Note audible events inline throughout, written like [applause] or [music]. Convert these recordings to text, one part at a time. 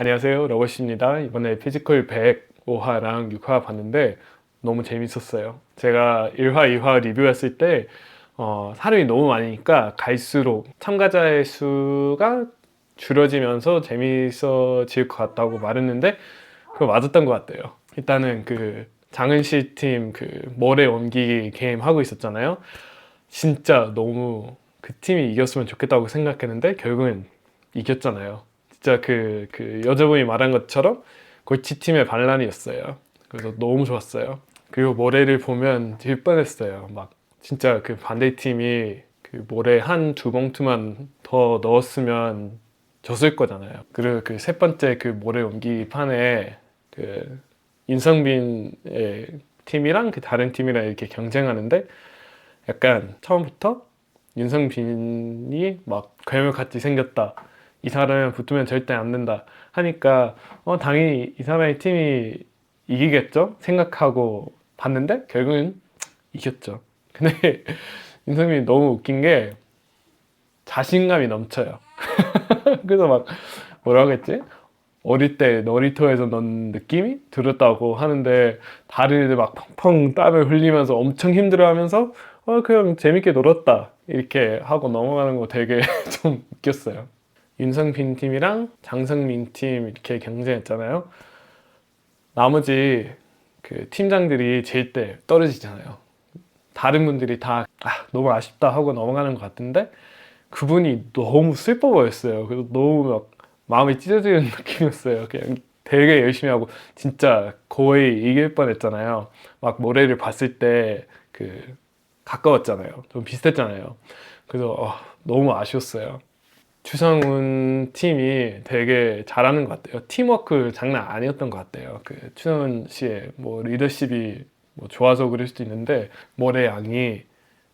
안녕하세요 러버씨입니다. 이번에 피지컬 105화랑 6화 봤는데 너무 재밌었어요. 제가 1화 2화 리뷰했을 때 어, 사람이 너무 많으니까 갈수록 참가자의 수가 줄어지면서 재밌어질 것 같다고 말했는데 그거 맞았던 것 같아요. 일단은 그 장은실 팀그 모래 옮기기 게임 하고 있었잖아요. 진짜 너무 그 팀이 이겼으면 좋겠다고 생각했는데 결국은 이겼잖아요 진짜 그, 그 여자분이 말한 것처럼 골치 팀의 반란이었어요. 그래서 너무 좋았어요. 그리고 모래를 보면 질 뻔했어요. 막 진짜 그 반대 팀이 그 모래 한 두 봉투만 더 넣었으면 졌을 거잖아요. 그리고 그 세 번째 그 모래 옮기기 판에 그 인성빈의 팀이랑 그 다른 팀이랑 이렇게 경쟁하는데 약간 처음부터 윤성빈이 막 괴물같이 생겼다. 이 사람이랑 붙으면 절대 안 된다 하니까 어 당연히 이 사람의 팀이 이기겠죠? 생각하고 봤는데 결국은 이겼죠. 근데 [laughs] 윤성민이 너무 웃긴 게 자신감이 넘쳐요. [laughs] 그래서 막 뭐라고 했지? 어릴 때 놀이터에서 논 느낌이 들었다고 하는데 다리를 막 펑펑 땀을 흘리면서 엄청 힘들어하면서 어 그냥 재밌게 놀았다. 이렇게 하고 넘어가는 거 되게 [laughs] 좀 웃겼어요. 윤성빈 팀이랑 장성민 팀 이렇게 경쟁했잖아요. 나머지 그 팀장들이 질 때 떨어지잖아요. 다른 분들이 다 아, 너무 아쉽다 하고 넘어가는 것 같은데 그분이 너무 슬퍼 보였어요. 그래서 너무 막 마음이 찢어지는 [laughs] 느낌이었어요. 그냥 되게 열심히 하고 진짜 거의 이길 뻔했잖아요. 막 모래를 봤을 때 그 가까웠잖아요. 좀 비슷했잖아요. 그래서 어, 너무 아쉬웠어요. 추성훈 팀이 되게 잘하는 것 같아요. 팀워크 장난 아니었던 것 같아요. 그 추성훈 씨의 뭐 리더십이 뭐 좋아서 그럴 수도 있는데 모래 양이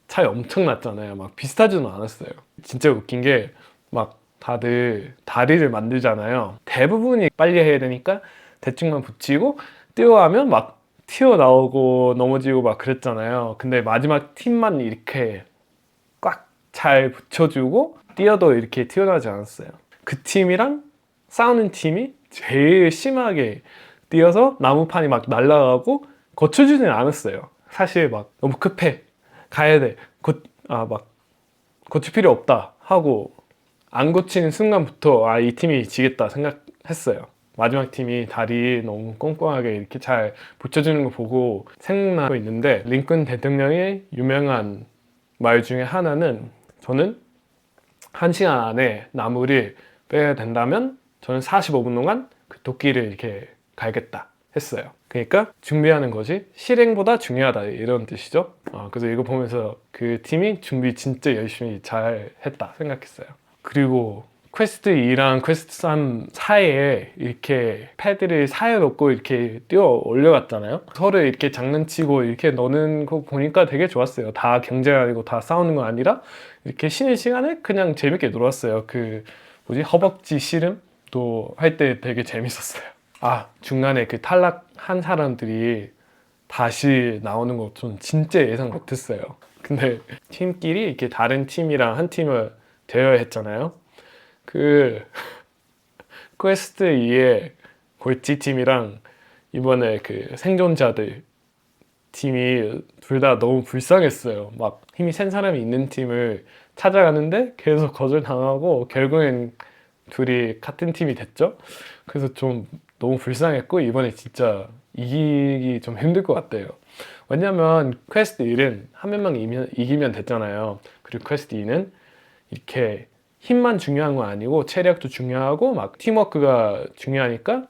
차이 엄청 났잖아요. 막 비슷하지는 않았어요. 진짜 웃긴 게 막 다들 다리를 만들잖아요. 대부분이 빨리 해야 되니까 대충만 붙이고 뛰어가면 막 튀어나오고 넘어지고 막 그랬잖아요. 근데 마지막 팀만 이렇게 꽉 잘 붙여주고 뛰어도 이렇게 튀어나오지 않았어요. 그 팀이랑 싸우는 팀이 제일 심하게 뛰어서 나무판이 막 날아가고 거쳐주지는 않았어요. 사실 막 너무 급해 가야 돼. 곧아막 고칠 필요 없다 하고 안 고치는 순간부터 아 이 팀이 지겠다 생각했어요. 마지막 팀이 다리 너무 꼼꼼하게 이렇게 잘 붙여주는 거 보고 생각나고 있는데 링컨 대통령의 유명한 말 중에 하나는 저는 한 시간 안에 나무를 빼야 된다면 저는 45분 동안 그 도끼를 이렇게 갈겠다 했어요. 그러니까 준비하는 것이 실행보다 중요하다 이런 뜻이죠. 어, 그래서 이거 보면서 그 팀이 준비 진짜 열심히 잘 했다 생각했어요. 그리고 퀘스트 2랑 퀘스트 3 사이에 이렇게 패드를 사이에 놓고 이렇게 뛰어 올려갔잖아요. 서로 이렇게 장난치고 이렇게 노는 거 보니까 되게 좋았어요. 다 경쟁 아니고 다 싸우는 거 아니라 이렇게 쉬는 시간에 그냥 재밌게 놀았어요. 그 뭐지 허벅지 씨름도 할 때 되게 재밌었어요. 아 중간에 그 탈락한 사람들이 다시 나오는 거좀 진짜 예상 못했어요. 근데 팀끼리 이렇게 다른 팀이랑 한 팀을 대여했잖아요. 그 [laughs] 퀘스트 2의 골치 팀이랑 이번에 그 생존자들 팀이 둘 다 너무 불쌍했어요. 막 힘이 센 사람이 있는 팀을 찾아가는데 계속 거절당하고 결국엔 둘이 같은 팀이 됐죠. 그래서 좀 너무 불쌍했고 이번에 진짜 이기기 좀 힘들 것 같아요. 왜냐면 퀘스트 1은 한 명만 이기면 됐잖아요. 그리고 퀘스트 2는 이렇게 힘만 중요한 건 아니고 체력도 중요하고 막 팀워크가 중요하니까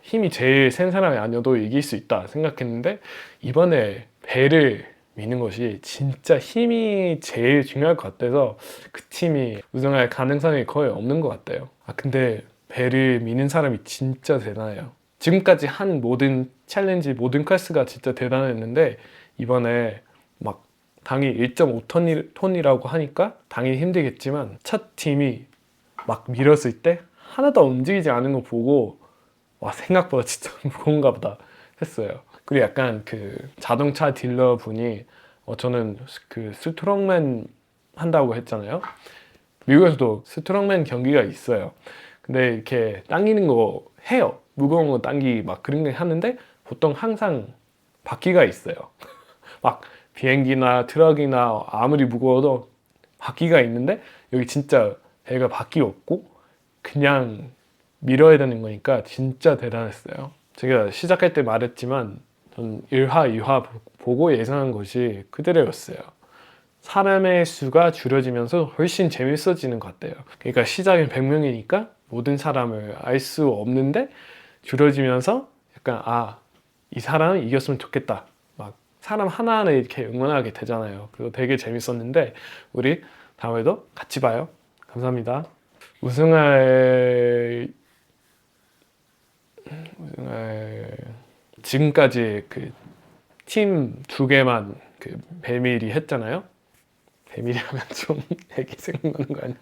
힘이 제일 센 사람이 아니어도 이길 수 있다 생각했는데 이번에 배를 미는 것이 진짜 힘이 제일 중요할 것 같아서 그 팀이 우승할 가능성이 거의 없는 것 같아요. 아 근데 배를 미는 사람이 진짜 대단해요. 지금까지 한 모든 챌린지 모든 퀘스트가 진짜 대단했는데 이번에 막 당이 1.5톤이라고 하니까 당연히 힘들겠지만 첫 팀이 막 밀었을 때 하나도 움직이지 않은 거 보고 와 생각보다 진짜 [laughs] 무거운가 보다 했어요. 그리고 약간 그 자동차 딜러 분이 어, 저는 그 스트롱맨 한다고 했잖아요. 미국에서도 스트롱맨 경기가 있어요. 근데 이렇게 당기는 거 해요. 무거운 거 당기 막 그런 거 하는데 보통 항상 바퀴가 있어요. [laughs] 막 비행기나 트럭이나 아무리 무거워도 바퀴가 있는데 여기 진짜 배가 바퀴 없고 그냥 밀어야 되는 거니까 진짜 대단했어요. 제가 시작할 때 말했지만 전 1화, 2화 보고 예상한 것이 그대로였어요. 사람의 수가 줄여지면서 훨씬 재밌어지는 것 같아요. 그러니까 시작은 100명이니까 모든 사람을 알 수 없는데 줄여지면서 약간 아, 이 사람은 이겼으면 좋겠다. 막 사람 하나하나 이렇게 응원하게 되잖아요. 그래서 되게 재밌었는데 우리 다음에도 같이 봐요. 감사합니다. 우승할 우승할 지금까지 그 팀 두 개만 그 배밀이 했잖아요. 배밀이 하면 좀 [laughs] 애기 생각나는 거 아니야?